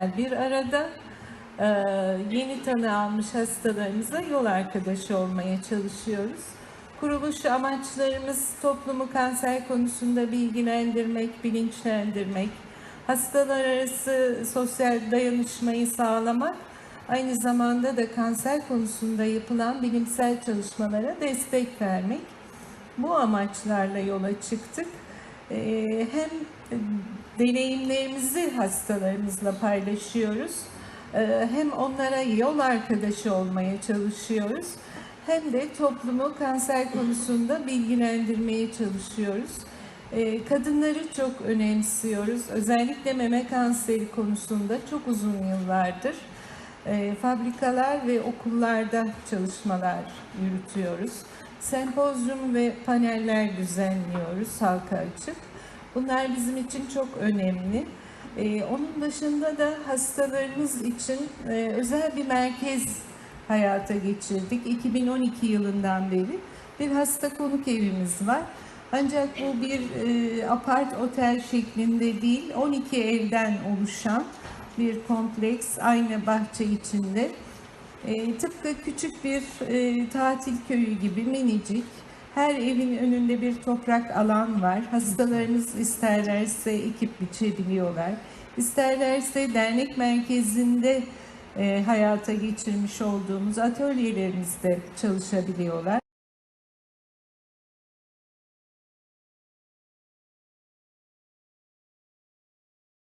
bir arada e, yeni tanı almış hastalarımıza yol arkadaşı olmaya çalışıyoruz. Kuruluş amaçlarımız toplumu kanser konusunda bilgilendirmek, bilinçlendirmek, hastalar arası sosyal dayanışmayı sağlamak, aynı zamanda da kanser konusunda yapılan bilimsel çalışmalara destek vermek. Bu amaçlarla yola çıktık. Ee, hem deneyimlerimizi hastalarımızla paylaşıyoruz, ee, hem onlara yol arkadaşı olmaya çalışıyoruz, hem de toplumu kanser konusunda bilgilendirmeye çalışıyoruz. Ee, Kadınları çok önemsiyoruz. Özellikle meme kanseri konusunda çok uzun yıllardır e, fabrikalar ve okullarda çalışmalar yürütüyoruz. Sempozyum ve paneller düzenliyoruz halka açık. Bunlar bizim için çok önemli. E, onun dışında da hastalarımız için e, özel bir merkez hayata geçirdik. 2012 yılından beri bir hasta konuk evimiz var. Ancak bu bir e, apart otel şeklinde değil, 12 evden oluşan bir kompleks aynı bahçe içinde. E, tıpkı küçük bir e, tatil köyü gibi minicik. Her evin önünde bir toprak alan var. Hastalarımız isterlerse ekip biçebiliyorlar. İsterlerse dernek merkezinde e, hayata geçirmiş olduğumuz atölyelerimizde çalışabiliyorlar.